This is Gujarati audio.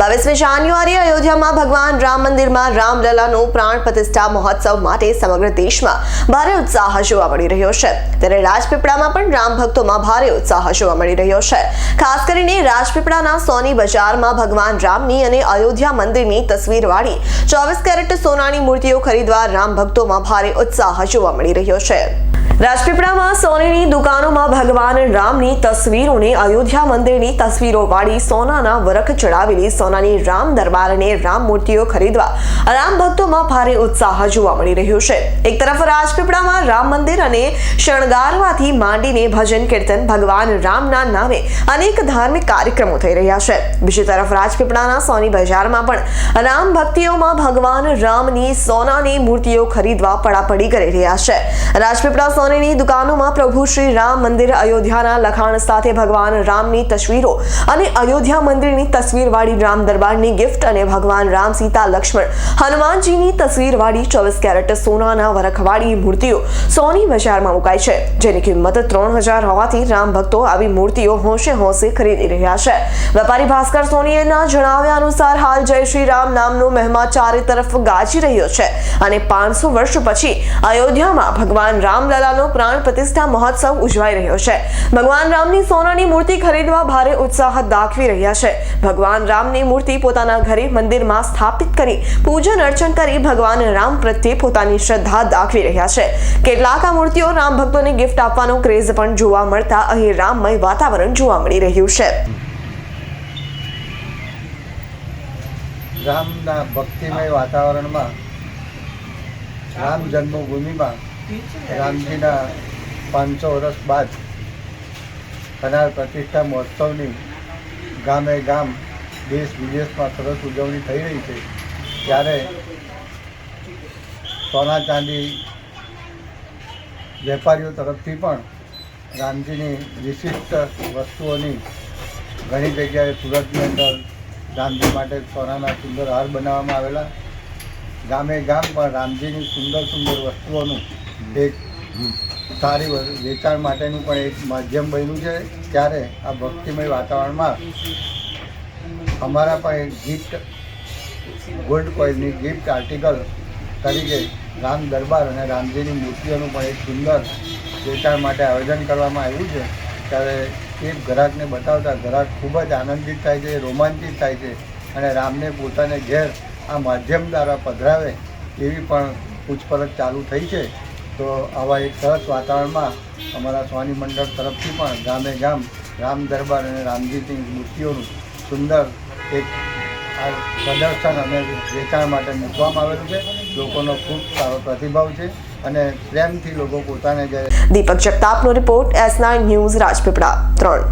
બાવીસમી જાન્યુઆરી અયોધ્યામાં ભગવાન રામ મંદિરમાં રામલલાનો પ્રાણ પ્રતિષ્ઠા મહોત્સવ માટે સમગ્ર દેશમાં ભારે ઉત્સાહ જોવા મળી રહ્યો છે. ત્યારે રાજપીપળામાં પણ રામ ભક્તોમાં ભારે ઉત્સાહ જોવા મળી રહ્યો છે. ખાસ કરીને રાજપીપળાના સોની બજારમાં ભગવાન રામની અને અયોધ્યા મંદિરની તસવીરવાળી ચોવીસ કેરેટ સોનાની મૂર્તિઓ ખરીદવા રામ ભક્તોમાં ભારે ઉત્સાહ જોવા મળી રહ્યો છે. રાજપીપળામાં સોનીની દુકાનોમાં ભગવાન રામની તસવીરોને અયોધ્યા મંદિરની તસવીરો વાળી સોનાના વરખ ચડાવેલી સોનાની રામ દરબારને રામ મૂર્તિઓ ખરીદવા રામ ભક્તોમાં ભારે ઉત્સાહ જોવા મળી રહ્યો છે. એક તરફ રાજપીપળામાં રામ મંદિર અને શણગારવાથી માંડીને ભજન કીર્તન ભગવાન રામના નામે અનેક ધાર્મિક કાર્યક્રમો થઈ રહ્યા છે. બીજી તરફ રાજપીપળાના સોની બજારમાં પણ રામ ભક્તિઓમાં ભગવાન રામની સોનાની મૂર્તિઓ ખરીદવા પડાપડી કરી રહ્યા છે. રાજપીપળા સોનીની દુકાનોમાં પ્રભુ શ્રી રામ મંદિર અયોધ્યાના લખાણ સાથે ભગવાન રામની તસવીરો અને અયોધ્યા મંદિરની તસવીરવાળી રામ દરબારની ગિફ્ટ અને ભગવાન રામ સીતા લક્ષ્મણ, હનુમાનજીની તસવીરવાળી ચોવીસ કેરેટ સોનાના વરખવાળી મૂર્તિઓ સોની બજારમાં મુકાય છે, જેની કિંમત ત્રણ હજાર હોવાથી રામ ભક્તો આવી મૂર્તિઓ હોંશે હોંશે ખરીદી રહ્યા છે. વેપારી ભાસ્કર સોનીના જણાવ્યા અનુસાર હાલ જય શ્રી રામ નામનો મહેમા ચારે તરફ ગાજી રહ્યો છે અને પાંચસો વર્ષ પછી અયોધ્યામાં ભગવાન રામલલાનો પ્રાણ પ્રતિષ્ઠા મહોત્સવ ઉજવાઈ રહ્યો છે. ભગવાન રામની સોનાની મૂર્તિ ખરીદવા ભારે ઉત્સાહ દાખવી રહ્યા છે. ભગવાન રામની મૂર્તિ પોતાના ઘરે મંદિરમાં સ્થાપિત કરી પૂજન અર્ચન કરી ભગવાન રામ પ્રત્યે પોતાની શ્રદ્ધા દાખવી રહ્યા છે. કેટલાક આ મૂર્તિઓ રામ ભક્તોને ગિફ્ટ આપવાનો ક્રેઝ પણ જોવા મળતા અહીં રામમય વાતાવરણ જોવા મળી રહ્યું છે. રામના ભક્તિમય વાતાવરણમાં રામ જન્મભૂમિમાં રામજીના પાંચસો વર્ષ બાદ થનાર પ્રતિષ્ઠા મહોત્સવની ગામે ગામ દેશ વિદેશમાં સરસ ઉજવણી થઈ રહી છે. ત્યારે સોના ચાંદી વેપારીઓ તરફથી પણ રામજીની વિશિષ્ટ વસ્તુઓની ઘણી જગ્યાએ સુરતની અંદર રામજી માટે સોનાના સુંદર હાર બનાવવામાં આવેલા. ગામે ગામ પણ રામજીની સુંદર સુંદર વસ્તુઓનું એક સારી વેચાણ માટેનું પણ એક માધ્યમ બન્યું છે. ત્યારે આ ભક્તિમય વાતાવરણમાં અમારા પણ એક ગિફ્ટ ગોલ્ડ કોઇનની ગિફ્ટ આર્ટિકલ તરીકે રામ દરબાર અને રામજીની મૂર્તિઓનું પણ એક સુંદર વેચાણ માટે આયોજન કરવામાં આવ્યું છે. ત્યારે એ ગ્રાહકને બતાવતા ગ્રાહક ખૂબ જ આનંદિત થાય છે, રોમાંચિત થાય છે અને રામને પોતાને ઘેર આ માધ્યમ દ્વારા પધરાવે એવી પણ પૂછપરછ ચાલુ થઈ છે. તો આવા એક સરસ વાતાવરણમાં અમારા સ્વામી મંડળ તરફથી પણ ગામે ગામ રામ દરબાર અને રામજીની મૂર્તિઓનું સુંદર એક પ્રદર્શન અને વેચાણ માટે મૂકવામાં આવેલું છે. લોકોનો ખૂબ સારો પ્રતિભાવ છે અને પ્રેમથી લોકો પોતાને Deepak જગતાપનો report S nine news Rajpipla ત્રણ.